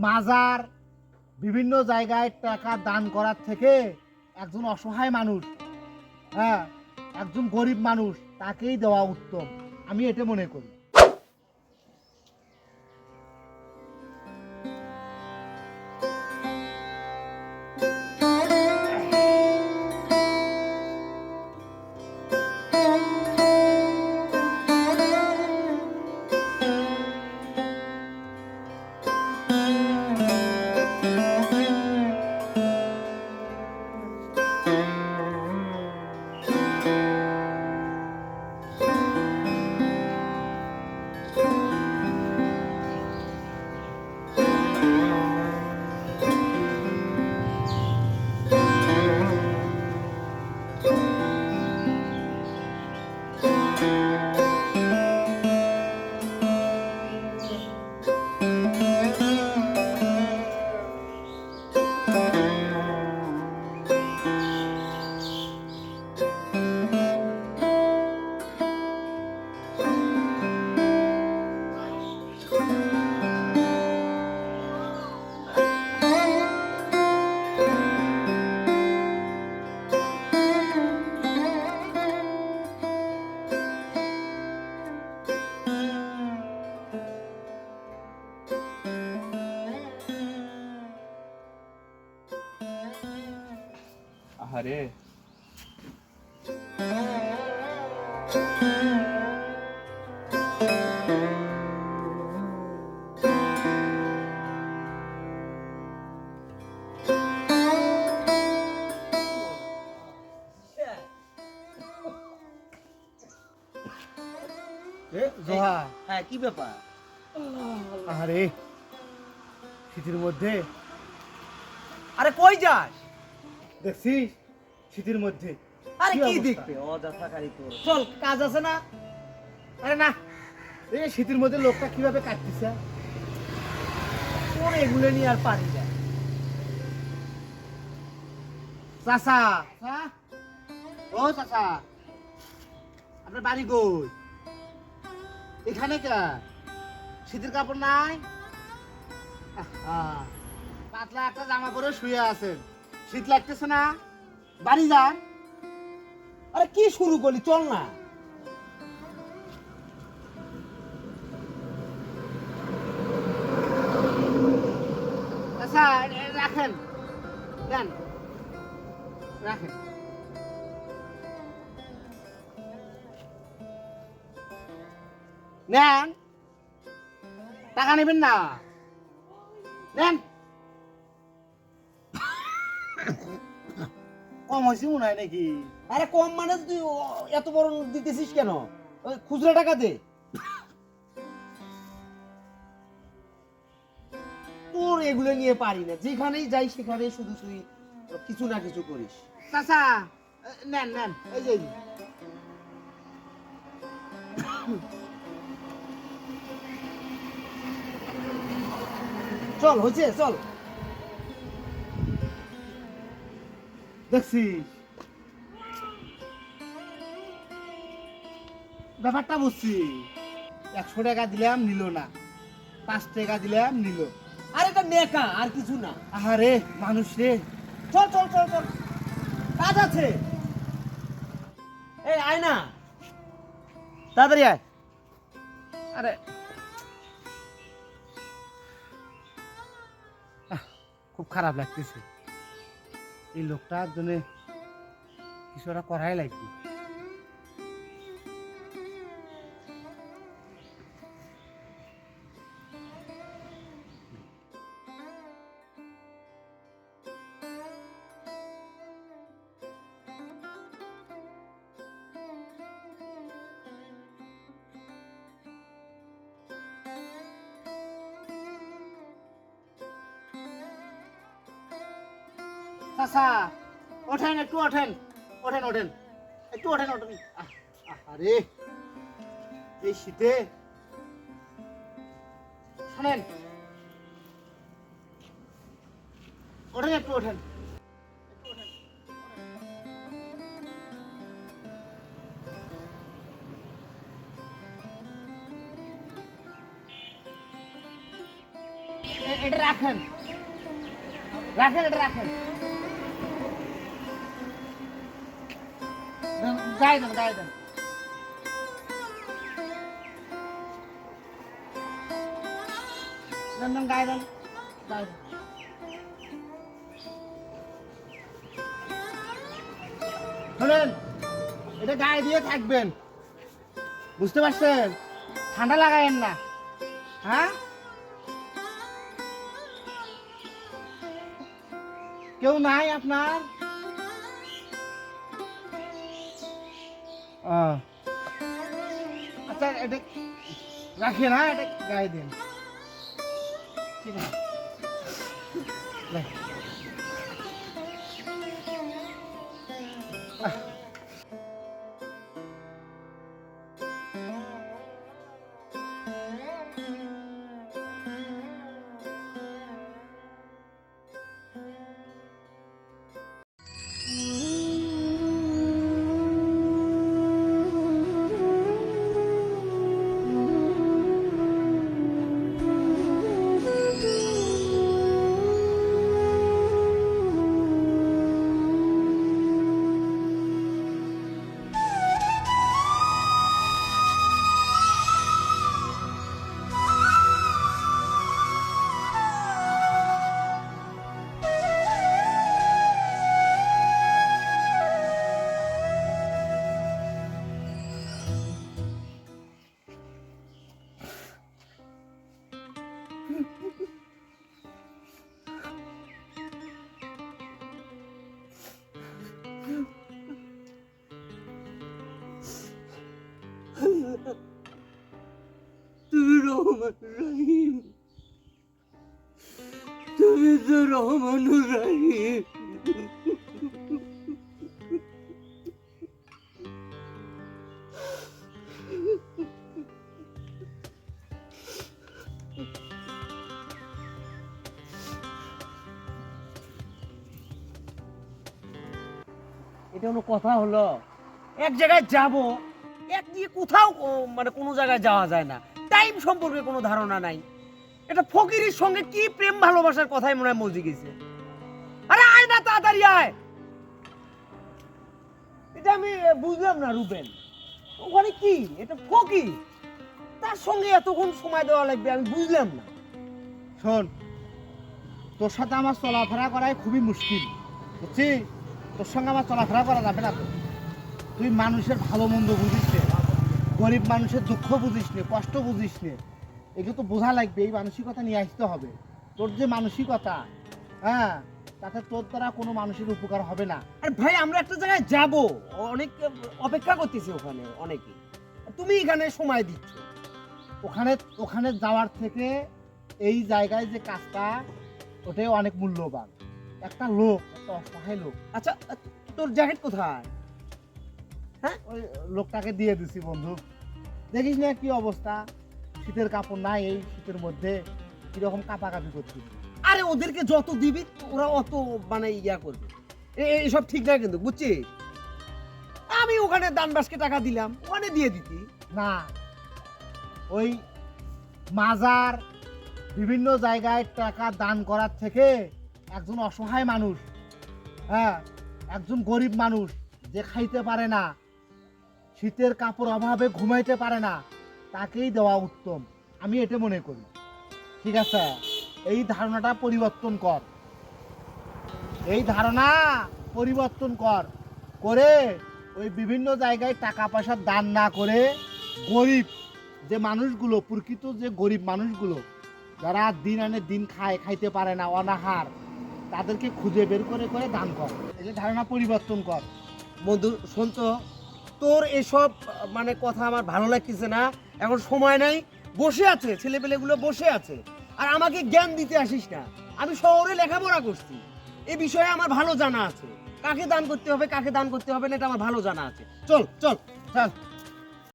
মাজার, বিভিন্ন জায়গায় টাকা দান করার থেকে একজন অসহায় মানুষ হ্যাঁ একজন গরিব মানুষ তাকেই দেওয়া উত্তম। আমি এটা মনে করি। আহারে এ জোহা। হ্যাঁ কি ব্যাপার? আরে শীতের মধ্যে। আরে কই যাস? দেখছিস? শীতের মধ্যে আরে কি দেখবে? অযথা খালি তোর। চল কাজ আছে না? আরে না। এই শীতের মধ্যে লোকটা কীভাবে কাটতেছে? তোর এগুলো নিয়ে আর পারি না। চাচা? ও চাচা। আপনার বাড়ি কই? এখানে কে? শীতের কাপড় নাই? আহা, পাতলা একটা জামা পরে শুয়ে আছেন। শীত লাগতেছে না? বাড়ি যা। আরে কি শুরু করলি? চল না। আচ্ছা রাখেন। দেন। রাখেন। নেন। টাকা নেবেন না। নেন। কম হয়েছে মনে হয় নাকি? আরে কম মানে তুই এত বড় নোট দিতেছিস কেন? ওই খুচরা টাকা দে। তোর এগুলো নিয়ে পারি না। যেখানেই যাই সেখানেই শুধু তুই কিছু না কিছু করিস। চাচা নেন নেন। এই যে এই যে। চল হয়েছে চল। দেখছিস? ব্যাপারটা বুঝছি। একশো টাকা দিলাম নিল না। পাঁচ টাকা দিলাম নিল। আরে এটা নেকা আর কিছু না। আহারে মানুষ রে। চল চল চল চল। কাজ আছে। এই আয় না। তাড়াতাড়ি আয়। আরে। খুব খারাপ লাগতেছে। এই লোকটা একজনে কিছু একটা করাই লাগবে। চাচা, ওঠেন, একটু ওঠেন। ওঠেন ওঠেন। একটু ওঠেন ওঠেন। আরে, এই শীতে। শোনেন। ওঠেন, একটু ওঠেন। এটা রাখেন। রাখেন, এটা রাখেন। দেন, দেন গায়ে দেন এটা গায়ে দিয়ে থাকবেন। বুঝতে পারছেন? ঠান্ডা লাগায়েন না। হ্যাঁ? কেউ নাই আপনার? আচ্ছা এটা রাখি না এটা গায়ে দিন। ঠিক আছে। রহমান রাহিম তুমি তো রহমান রাহিম। এটা কোনো কথা হলো? এক জায়গায় যাব, এক দিয়ে কোথাও মানে কোনো জায়গায় যাওয়া যায় না। টাইম সম্পর্কে কোনো ধারণা নাই। এটা ফকিরের সঙ্গে কি প্রেম ভালোবাসার কথাই মনে হয় মজি গেছে। আরে আয় না তাড়াতাড়ি আয়। এটা আমি বুঝলাম না রুবেন ওখানে কি? এটা ফকির। তার সঙ্গে এতক্ষণ সময় দেওয়া লাগবে, আমি বুঝলাম না। শোন, তোর সাথে আমার চলাফেরা করাই খুবই মুশকিল বুঝছি তোর সঙ্গে আমার চলাফেরা করা যাবে না তো। তুই মানুষের ভালো মন্দ বুঝিস গরিব মানুষের দুঃখ বুঝিস নে, কষ্ট বুঝিস নে। এগুলো তো বোঝা লাগবে, এই মানসিকতা নিয়ে আসতে হবে। তোর যে মানসিকতা হ্যাঁ তাতে তোর দ্বারা কোনো মানুষের উপকার হবে না। আরে ভাই, আমরা একটা জায়গায় যাব। অনেক অপেক্ষা করতেছি ওখানে, অনেকে। তুমি এখানে সময় দিচ্ছ। ওখানে ওখানে যাওয়ার থেকে এই জায়গায় যে কাজটা, ওটাই অনেক মূল্যবান। একটা লোক, একটা অসহায় লোক। আচ্ছা তোর জ্যাকেট কোথায়? ওই লোকটাকে দিয়ে দিছি, বন্ধু। দেখিস না কি অবস্থা? শীতের কাপড় নাই এই শীতের মধ্যে। কীরকম কাপাকাপি করছিস? আরে ওদেরকে যত দিবি, ওরা অত মানে ইয়া করবে। এ- এ- ঠিক না কিন্তু, বুঝছিস? আমি ওখানে দানবাসকে টাকা দিলাম, ওখানে দিয়ে দিতি। না, ওই মাজার বিভিন্ন জায়গায় টাকা দান করার থেকে একজন অসহায় মানুষ হ্যাঁ একজন গরিব মানুষ, যে খাইতে পারে না শীতের কাপড় অভাবে ঘুমাইতে পারে না। তাকেই দেওয়া উত্তম। আমি এটা মনে করি। ঠিক আছে? এই ধারণাটা পরিবর্তন কর। এই ধারণা পরিবর্তন কর। করে ওই বিভিন্ন জায়গায় টাকা পয়সা দান না করে গরিব যে মানুষগুলো, প্রকৃত যে গরিব মানুষগুলো, যারা দিন আনে দিন খায়, খাইতে পারে না, অনাহার, তাদেরকে খুঁজে বের করে করে দান কর। এই ধারণা পরিবর্তন কর। বন্ধু শুনছ তোর এসব মানে কথা আমার ভালো লাগতেছে না। এখন সময় নাই। বসে আছে, ছেলেপেলেগুলো বসে আছে। আর আমাকে জ্ঞান দিতে আসিস না। আমি শহরে লেখাপড়া করছি। এ বিষয়ে আমার ভালো জানা আছে। কাকে দান করতে হবে, কাকে দান করতে হবে না, এটা আমার ভালো জানা আছে। চল চল চল।